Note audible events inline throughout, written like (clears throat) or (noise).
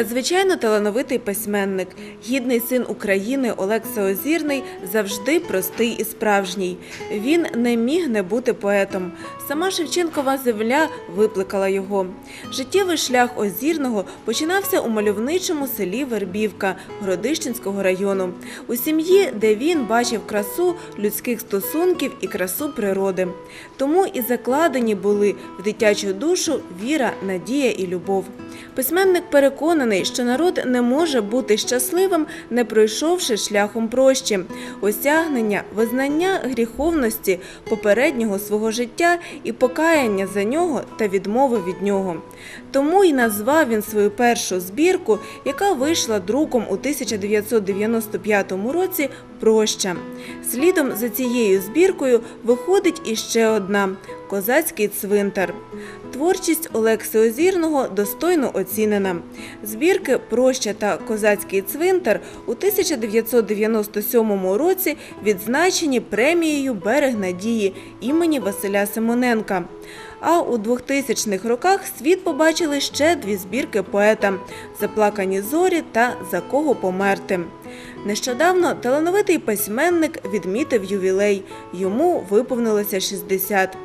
Надзвичайно талановитий письменник, гідний син України Олекса Озірний завжди простий і справжній. Він не міг не бути поетом. Сама Шевченкова земля викликала його. Життєвий шлях Озірного починався у мальовничому селі Вербівка Городищенського району, у сім'ї, де він бачив красу людських стосунків і красу природи. Тому і закладені були в дитячу душу віра, надія і любов. Письменник переконаний, що народ не може бути щасливим, не пройшовши шляхом прощі, осягнення, визнання гріховності попереднього свого життя і покаяння за нього та відмови від нього. Тому й назвав він свою першу збірку, яка вийшла друком у 1995 році Проща. Слідом за цією збіркою виходить іще одна Козацький цвинтар. Творчість Олекси Озірного достойно оцінена. Збірки Проща та Козацький цвинтар у 1997 році відзначені премією Берег надії імені Василя Симоненка. А у 2000-х роках світ побачили ще дві збірки поета Заплакані зорі та За кого померти. Нещодавно талановитий письменник відмітив ювілей. Йому виповнилося 60.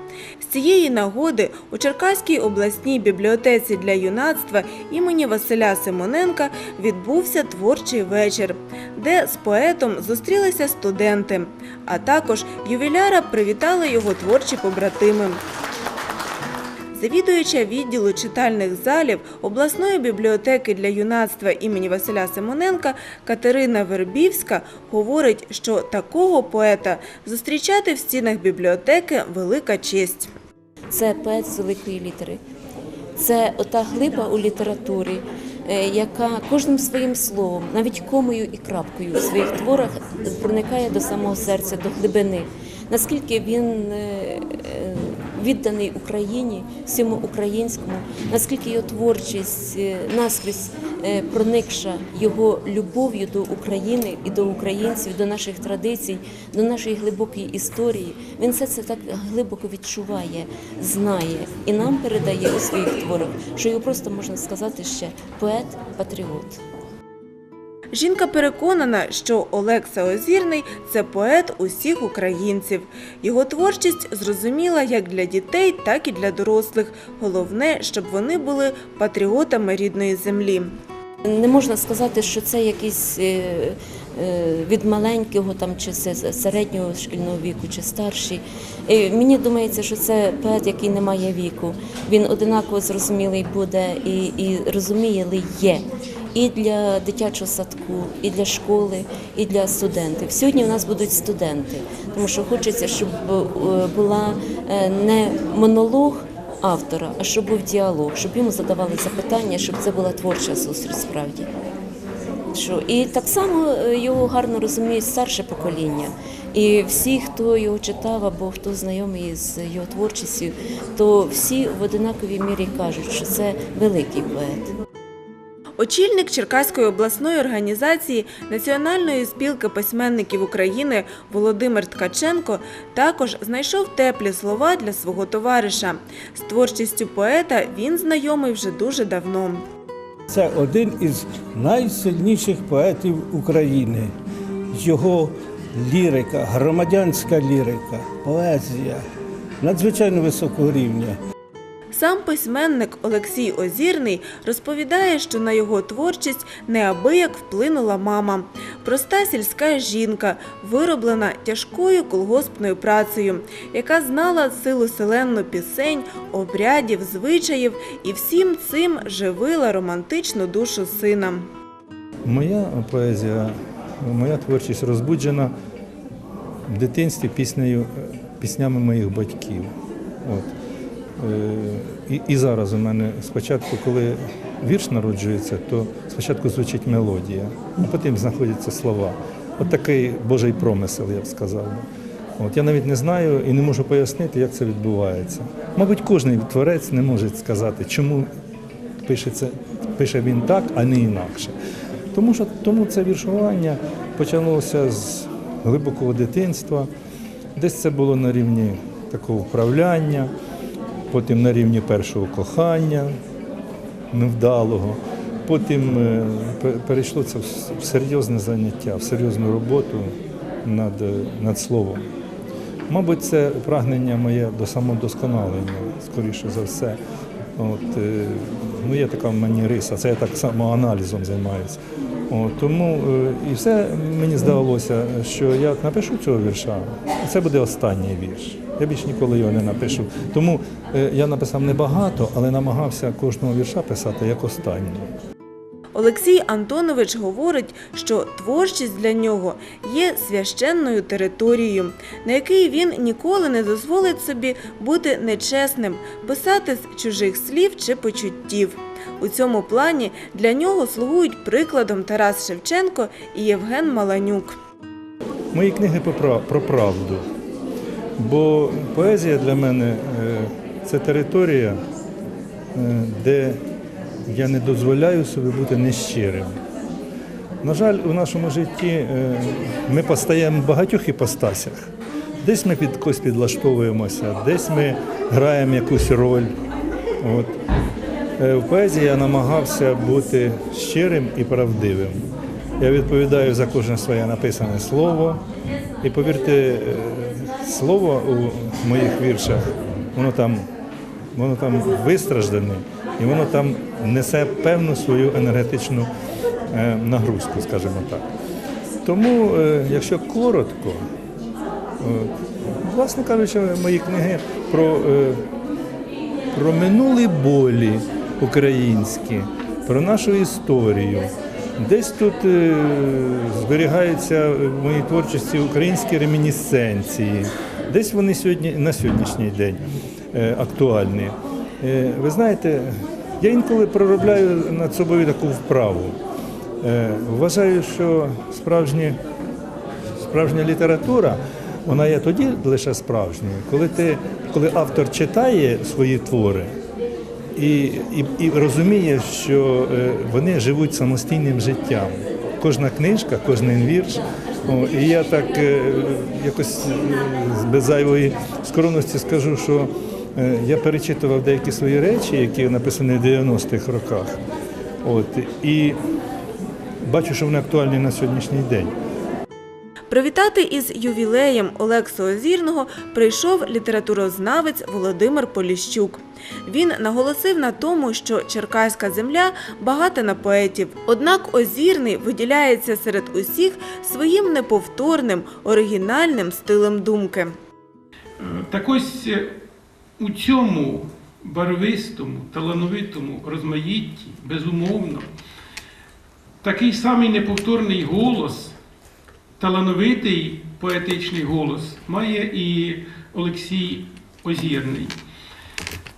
З цієї нагоди у Черкаській обласній бібліотеці для юнацтва імені Василя Симоненка відбувся творчий вечір, де з поетом зустрілися студенти, а також ювіляра привітали його творчі побратими. Завідуюча відділу читальних залів обласної бібліотеки для юнацтва імені Василя Симоненка Катерина Вербівська говорить, що такого поета зустрічати в стінах бібліотеки велика честь. Це поет з великої літери. Це ота глиба у літературі, е, яка кожним своїм словом, навіть комою і крапкою у своїх творах проникає до самого серця, до глибини. Наскільки він е, е, відданий Україні, всьому українському, наскільки його творчість е, наскрізь е, проникша його любов'ю до України і до українців, до наших традицій, до нашої глибокої історії. Він все це так глибоко відчуває, знає і нам передає у своїх творах, що його просто можна сказати ще поет-патріот. Жінка переконана, що Олекса Озірний це поет усіх українців. Його творчість зрозуміла як для дітей, так і для дорослих. Головне, щоб вони були патріотами рідної землі. Не можна сказати, що це якийсь е, е, від маленького там чи середнього шкільного віку, чи старший. Мені думається, що це поет, який не має віку. Він одинаково зрозумілий буде і, і розумієлий є. І для дитячого садку, і для школи, і для студентів. Сьогодні у нас будуть студенти, тому що хочеться, щоб е, була не монолог автора, а щоб був діалог, щоб йому задавали запитання, щоб це була творча зустріч справді. Що і так само е, його гарно розуміє старше покоління. І всі, хто його читав або хто знайомий з його творчістю, то всі в одинаковій мірі кажуть, що це великий поет. Очільник Черкаської обласної організації Національної спілки письменників України Володимир Ткаченко також знайшов теплі слова для свого товариша. З творчістю поета він знайомий вже дуже давно. Це один із найсильніших поетів України. Його лірика, громадянська лірика, поезія надзвичайно високого рівня. Сам письменник Олексій Озірний розповідає, що на його творчість неабияк вплинула мама. Проста сільська жінка, вироблена тяжкою колгоспною працею, яка знала силу селенну пісень, обрядів, звичаїв і всім цим живила романтичну душу сина. Моя поезія, моя творчість розбуджена в дитинстві піснею, піснями моїх батьків. От. Е, І, і зараз у мене спочатку, коли вірш народжується, то спочатку звучить мелодія, а потім знаходяться слова. От такий Божий промисел, я б сказав. От, я навіть не знаю і не можу пояснити, як це відбувається. Мабуть, кожен творець не може сказати, чому пишеться, пише він так, а не інакше. Тому що тому це віршування почалося з глибокого дитинства. Десь це було на рівні такого вправляння, потім на рівні першого кохання невдалого. потім е, перейшло це в серйозне заняття, в серйозну роботу над, е, над словом. Мабуть, це прагнення моє до самодосконалення, скоріше за все. От, е, ну, є така в мені риса, це я так само аналізом займаюся. О, тому е, і все мені здавалося, що я напишу цього вірша, і це буде останній вірш. Я більше ніколи його не напишу. Тому е, я написав небагато, але намагався кожного вірша писати як останній. Олексій Антонович говорить, що творчість для нього є священною територією, на якій він ніколи не дозволить собі бути нечесним, писати з чужих слів чи почуттів. У цьому плані для нього слугують прикладом Тарас Шевченко і Євген Маланюк. Мої книги про про правду. Бо поезія для мене е, це територія, е, де я не дозволяю собі бути нещирим. На жаль, у нашому житті е, ми постаємо в багатьох іпостасях. Десь ми під когось підлаштовуємося, десь ми граємо якусь роль. От. Е, В поезії я намагався бути щирим і правдивим. Я відповідаю за кожне своє написане слово. І повірте, е, слово у моїх віршах, воно там, воно там вистраждане, і воно там несе певну свою енергетичну е, нагрузку, скажімо так. Тому, е, якщо коротко, е, власне кажучи, мої книги про про минулі болі українські, про нашу історію. Десь тут зберігаються в моїй творчості українські ремінісценції, десь вони сьогодні на сьогоднішній день актуальні. Ви знаєте, я інколи проробляю над собою таку вправу. Е, вважаю, що справжні справжня література, вона є тоді лише справжньою, коли ти, коли автор читає свої твори і, і, і розуміє, що е, вони живуть самостійним життям. Кожна книжка, кожен вірш. О, і я так е, якось без зайвої скромності скажу, що я перечитував деякі свої речі, які написані в 90-х роках. От, і бачу, що вони актуальні на сьогоднішній день. Привітати із ювілеєм Олексу Озірного прийшов літературознавець Володимир Поліщук. Він наголосив на тому, що черкаська земля багата на поетів. Однак Озірний виділяється серед усіх своїм неповторним, оригінальним стилем думки. Е, Так ось е, у цьому барвистому, талановитому розмаїтті, безумовно, такий самий неповторний голос, талановитий поетичний голос має і Олексій Озірний.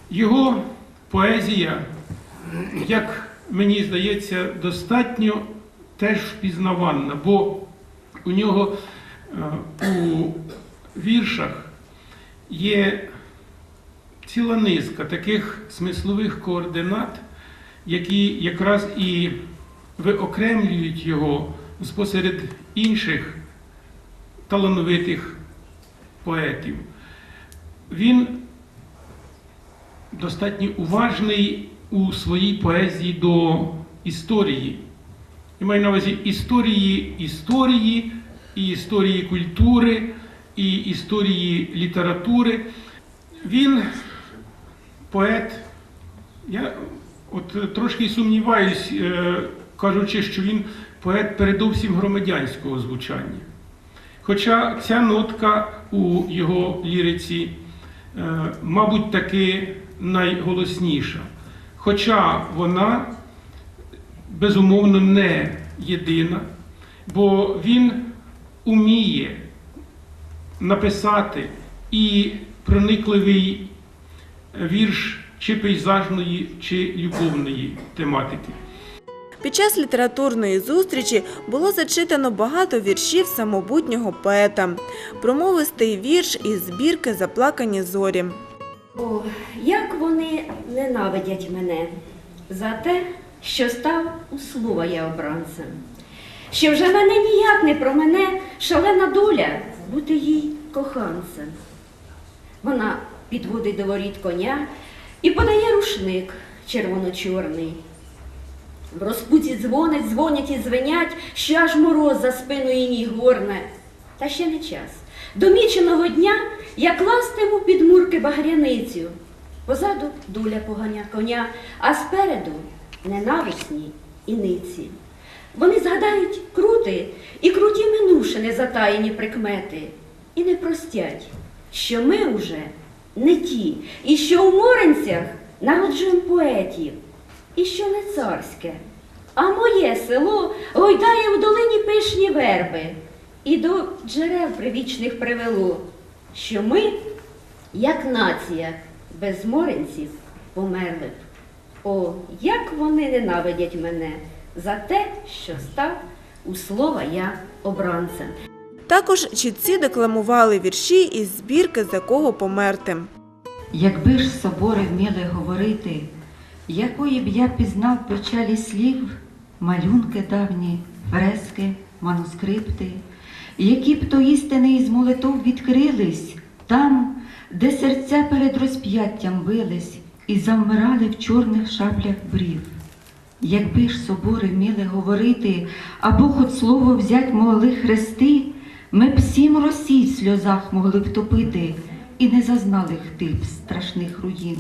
Його поезія, як мені здається, достатньо теж впізнаванна, бо у нього е, у віршах є ціла низка таких смислових координат, які якраз і виокремлюють його спосеред інших талановитих поетів. Він достатньо уважний у своїй поезії до історії. Я маю на увазі історії історії, і історії культури, і історії літератури. Він поет. Я от е, трошки сумніваюсь, е, кажучи, що він поет передовсім громадянського звучання. Хоча ця нотка у його ліриці, е, мабуть, таки найголосніша. Хоча вона, безумовно, не єдина, бо він уміє написати і проникливий вірш чи пейзажної, чи любовної тематики. Під час літературної зустрічі було зачитано багато віршів самобутнього поета, промовистий вірш із збірки Заплакані зорі. О, як вони ненавидять мене за те, що став у слова я обранцем, що вже мене ніяк не про мене шалена доля бути їй коханцем. Вона підводить до воріт коня і подає рушник червоно-чорний. В розпуці дзвонить, дзвонять і звенять, що аж мороз за спиною ніг горне. Та ще не час. До міченого дня я кластиму під мурки багряницю. Позаду дуля поганя коня, а спереду ненависні іниці. Вони згадають крути і круті минувшини затаєні прикмети, і не простять, що ми уже не ті, і що у моренцях? Народжуємо поетів, і що не царське, а моє село гойдає в долині пишні верби, і до джерел привічних привело, що ми, як нація, без моренців померли б. О, як вони ненавидять мене за те, що став у слова я обранцем. Також чітці декламували вірші із збірки «За кого померти». Якби ж собори вміли говорити, якої б я пізнав печалі слів, малюнки давні, фрески, манускрипти, які б то істини із молитов відкрились там, де серця перед розп'яттям бились і завмирали в чорних шаблях брів. Якби ж собори вміли говорити, або хоч слово взять могли хрести, ми б сім росій в сльозах могли б топити і не зазнали хтип страшних руїн.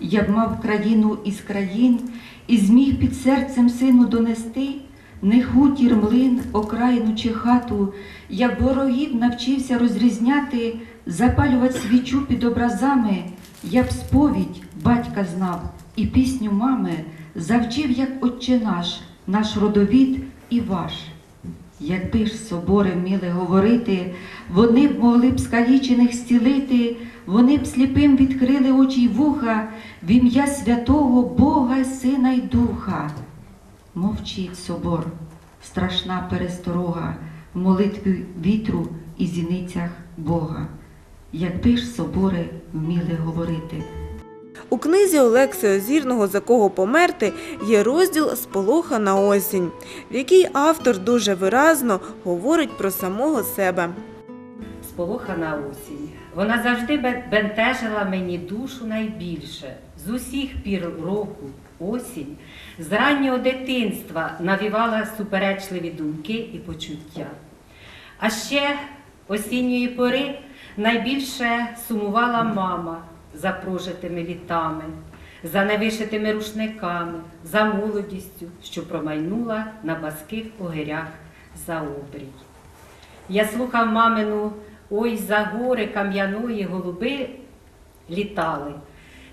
Я б мав країну із країн і зміг під серцем сину донести не хутір, млин, окраїну чи хату, я б ворогів навчився розрізняти, запалювати свічу під образами, я б сповідь батька знав і пісню мами завчив, як отче наш, наш родовід і ваш. Якби ж собори вміли говорити, вони б могли б скалічених зцілити, вони б сліпим відкрили очі й вуха в ім'я святого Бога, Сина й Духа. Мовчить собор, страшна пересторога в молитві вітру і зіницях Бога. Якби ж собори вміли говорити. У книзі Олекси Озірного «За кого померти» є розділ «Сполохана осінь», в якій автор дуже виразно говорить про самого себе. Сполохана осінь. Вона завжди бентежила мені душу найбільше. З усіх пір року осінь з раннього дитинства навівала суперечливі думки і почуття. А ще осінньої пори найбільше сумувала мама за прожитими літами, за невишитими рушниками, за молодістю, що промайнула на баских огирях за обрій. Я слухав мамину ой за гори кам'яної голуби літали.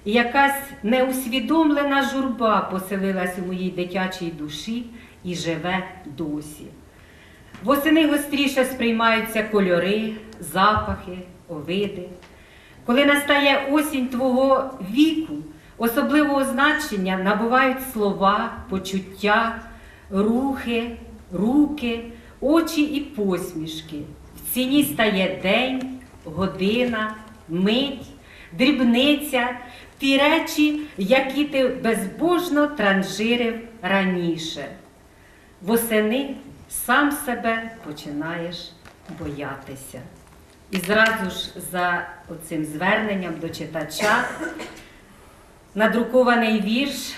І якась неусвідомлена журба поселилась у моїй дитячій душі і живе досі. Восени гостріше сприймаються кольори, запахи, овиди. Коли настає осінь твого віку, особливого значення набувають слова, почуття, рухи, руки, очі і посмішки. В ціні стає день, година, мить, дрібниця, ті речі, які ти безбожно транжирив раніше. Восени сам себе починаєш боятися. І зразу ж за оцим зверненням до читача надрукований вірш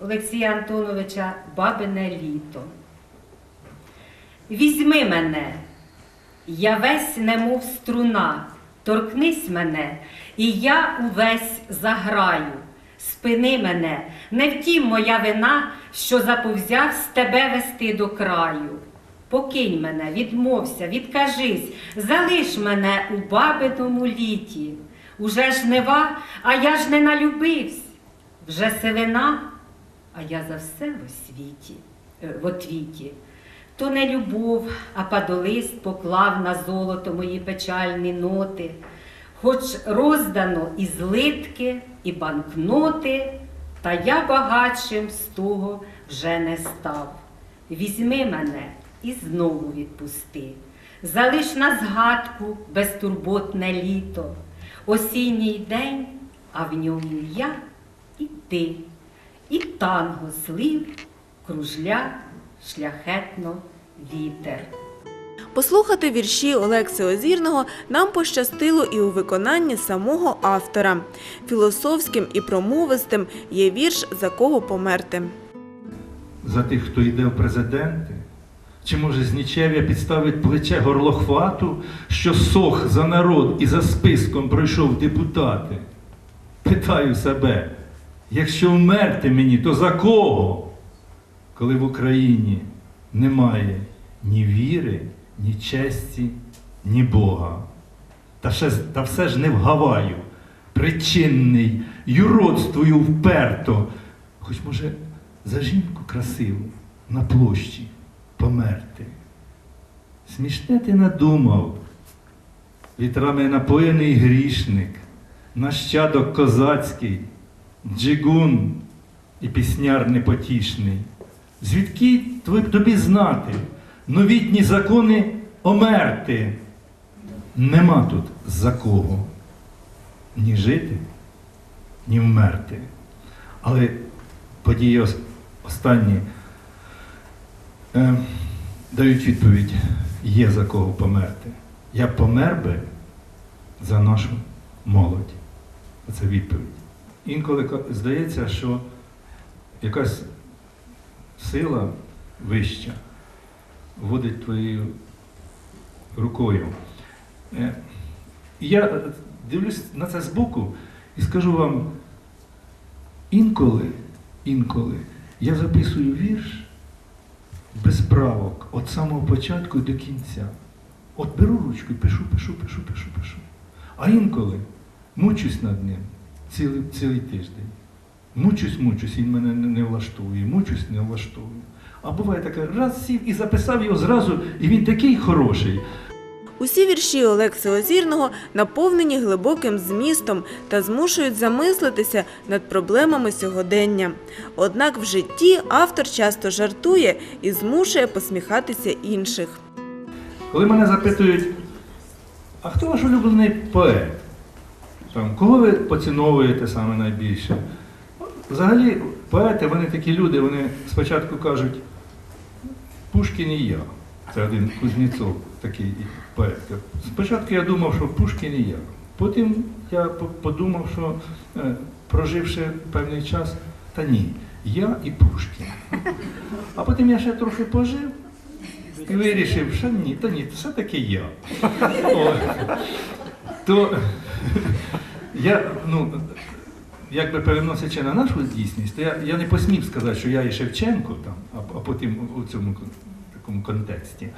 Олексія Антоновича Бабине літо. Візьми мене, я весь немов струна, торкнись мене, і я увесь заграю. Спини мене, не втім моя вина, що заповзявсь тебе вести до краю. Покинь мене, відмовся, відкажись, залиш мене у бабиному літі. Уже ж нева, а я ж не налюбивсь. Вже сивина, а я за все в освіті, е, в отвіті. То не любов, а падолист поклав на золото мої печальні ноти. Хоч роздано і злитки, і банкноти, та я багатшим з того вже не став. Візьми мене і знову відпусти. Залиш на згадку безтурботне літо, осінній день, а в ньому я і ти, і танго слив, кружля шляхетно вітер. Послухати вірші Олекси Озірного нам пощастило і у виконанні самого автора. Філософським і промовистим є вірш «За кого померти». за тих, хто йде в президенти? Чи може з підставить плече горлохвату, що сох за народ і за списком пройшов депутати? Питаю себе, якщо вмерти мені, то за кого? Коли в Україні немає ні віри, ні честі, ні Бога. Та, ще, та все ж не вгаваю, причинний, юродствую вперто, хоч може за жінку красиву на площі померти. Смішне ти надумав, вітрами напоєний грішник, нащадок козацький, джигун і пісняр непотішний. Звідки тв- тобі знати новітні закони омерти? Нема тут за кого ні жити, ні вмерти. Але події ос- останні е, дають відповідь, є за кого померти. Я помер би за нашу молодь. Це відповідь. Інколи здається, що якась сила вища водить твоєю рукою. Е, і Я дивлюсь на це збоку і скажу вам, інколи, інколи я записую вірш без правок, від самого початку до кінця. От беру ручку і пишу, пишу, пишу, пишу, пишу. А інколи мучусь над ним цілий, цілий тиждень. Мучусь, мучусь, він мене не, влаштовує, мучусь, не влаштовує. А буває таке, раз сів і записав його зразу, і він такий хороший. Усі вірші Олекси Озірного наповнені глибоким змістом та змушують замислитися над проблемами сьогодення. Однак в житті автор часто жартує і змушує посміхатися інших. Коли мене запитують, а хто ваш улюблений поет? Кого ви поціновуєте саме найбільше? Взагалі, поети, вони такі люди, вони спочатку кажуть, Пушкін і я. Це один Кузнєцов, такий поет. Спочатку я думав, що Пушкін і я. Потім я подумав, що е, проживши певний час, та ні, я і Пушкін. А потім я ще трохи пожив і вирішив, що ні, та ні, все-таки я. То я, ну, якби переносячи на нашу дійсність, то я, я не посмів сказати, що я і Шевченко там, а, а потім у цьому такому контексті.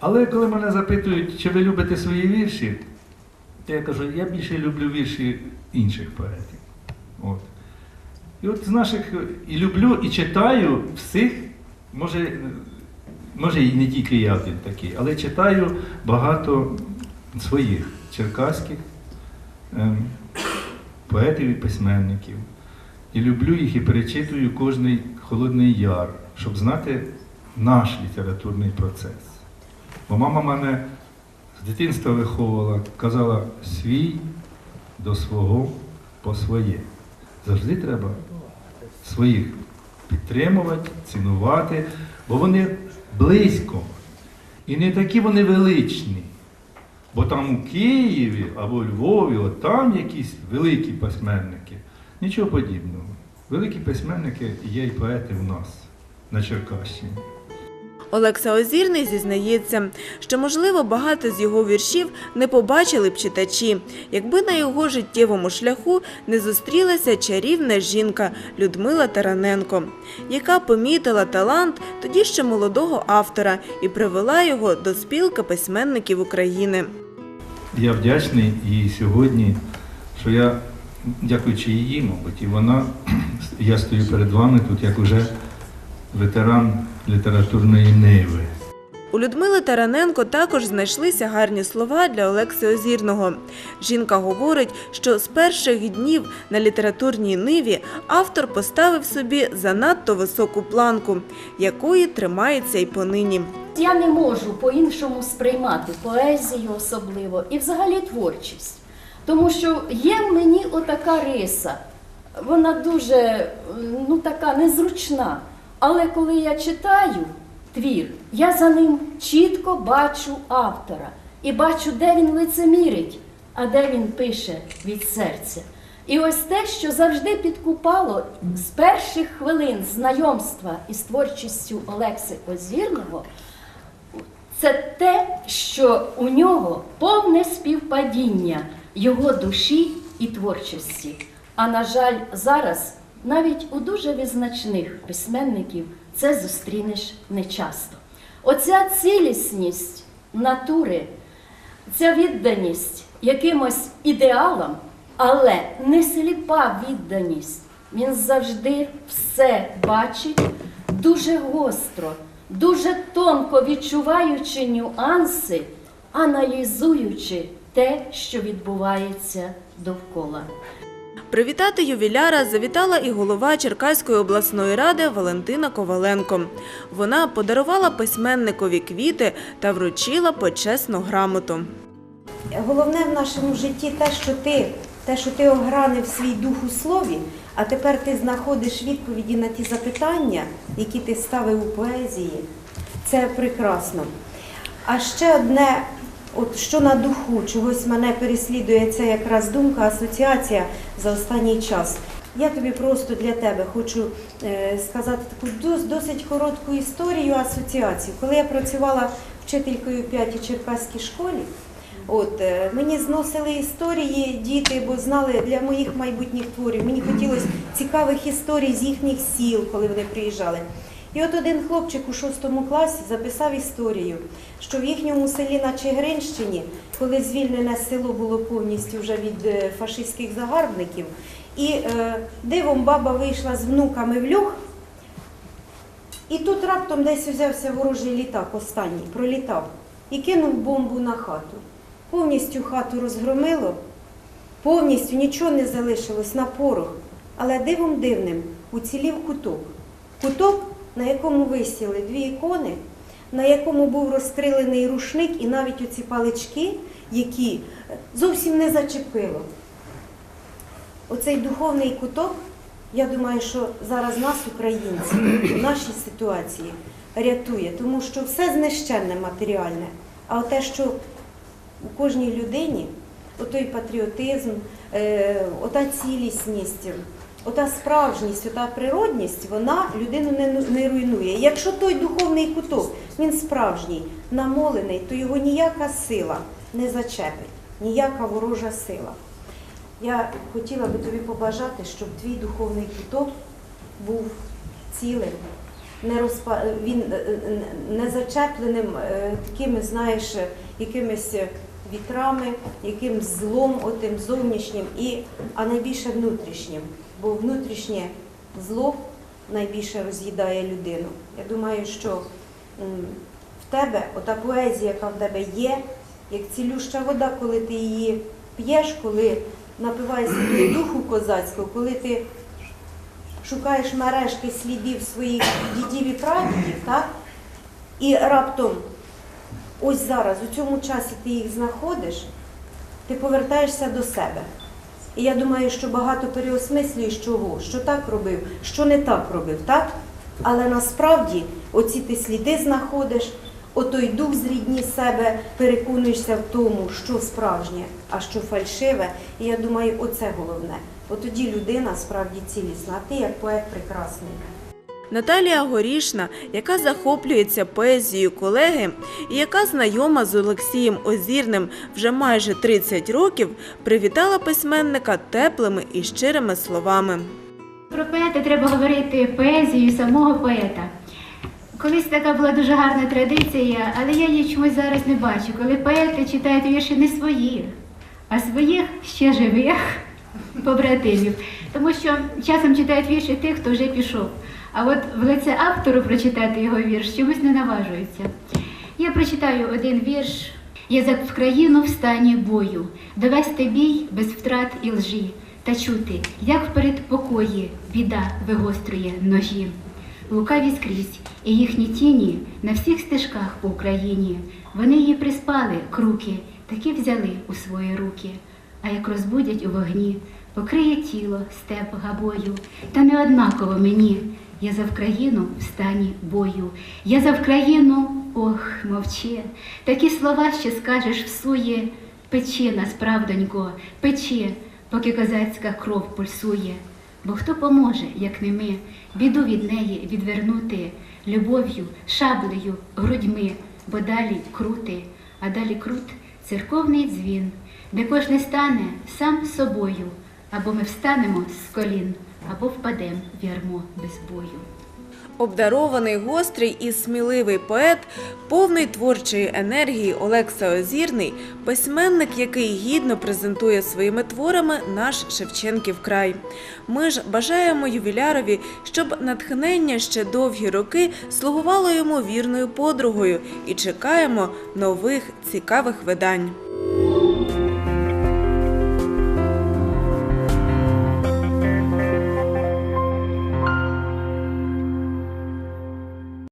Але коли мене запитують, чи ви любите свої вірші, то я кажу, я більше люблю вірші інших поетів. От. І от з наших і люблю, і читаю всіх, може, може і не тільки я один такий, але читаю багато своїх черкаських ем, поетів і письменників. І люблю їх і перечитую кожний холодний яр, щоб знати наш літературний процес. Бо мама мене з дитинства виховувала, казала свій до свого по своє. Завжди треба своїх підтримувати, цінувати, бо вони близько. І не такі вони величні. Бо там у Києві або Львові, от там якісь великі письменники. Нічого подібного. Великі письменники є і поети в нас на Черкащині. Олекса Озірний зізнається, що, можливо, багато з його віршів не побачили б читачі, якби на його життєвому шляху не зустрілася чарівна жінка Людмила Тараненко, яка помітила талант тоді ще молодого автора і привела його до спілки письменників України. Я вдячний їй сьогодні, що я, дякуючи їй, мабуть, і вона, (clears throat) я стою перед вами тут як уже ветеран літературної ниви. У Людмили Тараненко також знайшлися гарні слова для Олекси Озірного. Жінка говорить, що з перших днів на літературній ниві автор поставив собі занадто високу планку, якої тримається й понині. Я не можу по-іншому сприймати поезію особливо і взагалі творчість. Тому що є в мені отака риса, вона дуже ну, така незручна. Але коли я читаю твір, я за ним чітко бачу автора і бачу, де він лицемірить, а де він пише від серця. І ось те, що завжди підкупало з перших хвилин знайомства із творчістю Олекси Озірного, це те, що у нього повне співпадіння його душі і творчості. А на жаль, зараз навіть у дуже визначних письменників це зустрінеш нечасто. Оця цілісність натури, ця відданість якимось ідеалам, але не сліпа відданість. Він завжди все бачить дуже гостро, дуже тонко відчуваючи нюанси, аналізуючи те, що відбувається довкола. Привітати ювіляра завітала і голова Черкаської обласної ради Валентина Коваленко. Вона подарувала письменникові квіти та вручила почесну грамоту. Головне в нашому житті те, що ти, те, що ти огранив свій дух у слові, а тепер ти знаходиш відповіді на ті запитання, які ти ставив у поезії. Це прекрасно. А ще одне, от що на духу, чогось мене переслідує, це якраз думка, асоціація за останній час. Я тобі просто для тебе хочу е, сказати таку дос- досить коротку історію асоціацію. Коли я працювала вчителькою в п'ятій черкаській школі, От е, мені зносили історії діти, бо знали для моїх майбутніх творів. Мені хотілося цікавих історій з їхніх сіл, коли вони приїжджали. І от один хлопчик у шостому класі записав історію, що в їхньому селі на Чигиринщині, коли звільнене село було повністю вже від е, фашистських загарбників, і е, дивом баба вийшла з внуками в льох, і тут раптом десь взявся ворожий літак останній, пролітав і кинув бомбу на хату. Повністю хату розгромило, повністю нічого не залишилось на порох, але дивом дивним уцілів куток. Куток, на якому висіли дві ікони, на якому був розстрілений рушник і навіть оці палички, які зовсім не зачепило. Оцей духовний куток, я думаю, що зараз нас, українців, в нашій ситуації рятує, тому що все знищенне матеріальне, а те, що у кожній людині отой патріотизм, е, ота цілісність, ота справжність, ота природність, вона людину не, не руйнує. Якщо той духовний куток, він справжній, намолений, то його ніяка сила не зачепить, ніяка ворожа сила. Я хотіла би тобі побажати, щоб твій духовний куток був цілим, не розпа... він е, е, не зачепленим е, такими, знаєш, якимись вітрами, якимсь злом, отим зовнішнім, і, а найбільше внутрішнім. Бо внутрішнє зло найбільше роз'їдає людину. Я думаю, що в тебе ота поезія, яка в тебе є, як цілюща вода, коли ти її п'єш, коли напиваєшся духу козацького, коли ти шукаєш мережки слідів своїх дідів і прадідів, так? І раптом, ось зараз, у цьому часі ти їх знаходиш, ти повертаєшся до себе. І я думаю, що багато переосмислюєш чого, що так робив, що не так робив, так? Але насправді оці ти сліди знаходиш, отой дух з рідні себе, переконуєшся в тому, що справжнє, а що фальшиве. І я думаю, оце головне. От тоді людина справді цілісна, а ти як поет прекрасний. Наталія Горішна, яка захоплюється поезією колеги і яка знайома з Олексієм Озірним вже майже 30 років, привітала письменника теплими і щирими словами. Про поета треба говорити поезію самого поета. Колись така була дуже гарна традиція, але я її чомусь зараз не бачу, коли поети читають вірші не своїх, а своїх ще живих побратимів. Тому що часом читають вірші тих, хто вже пішов. А от в лице автору прочитати його вірш чомусь не наважується. Я прочитаю один вірш. Я за Україну в стані бою, довести бій без втрат і лжі, та чути, як в передпокої біда вигострює ножі. Лукаві скрізь, і їхні тіні на всіх стежках по Україні. Вони її приспали, круки, таки взяли у свої руки. А як розбудять у вогні, покриє тіло степ габою, та не однаково мені. Я за Вкраїну в стані бою. Я за Вкраїну, ох, мовчи. Такі слова ще скажеш всує. Пече нас, правдонько, пече, поки козацька кров пульсує. Бо хто поможе, як не ми, біду від неї відвернути любов'ю, шаблею, грудьми, бо далі крути, а далі крут церковний дзвін, де кожний стане сам собою, або ми встанемо з колін, або впадем в ярмо без бою. Обдарований, гострий і сміливий поет, повний творчої енергії Олекса Озірний, письменник, який гідно презентує своїми творами наш Шевченків край. Ми ж бажаємо ювілярові, щоб натхнення ще довгі роки слугувало йому вірною подругою і чекаємо нових цікавих видань.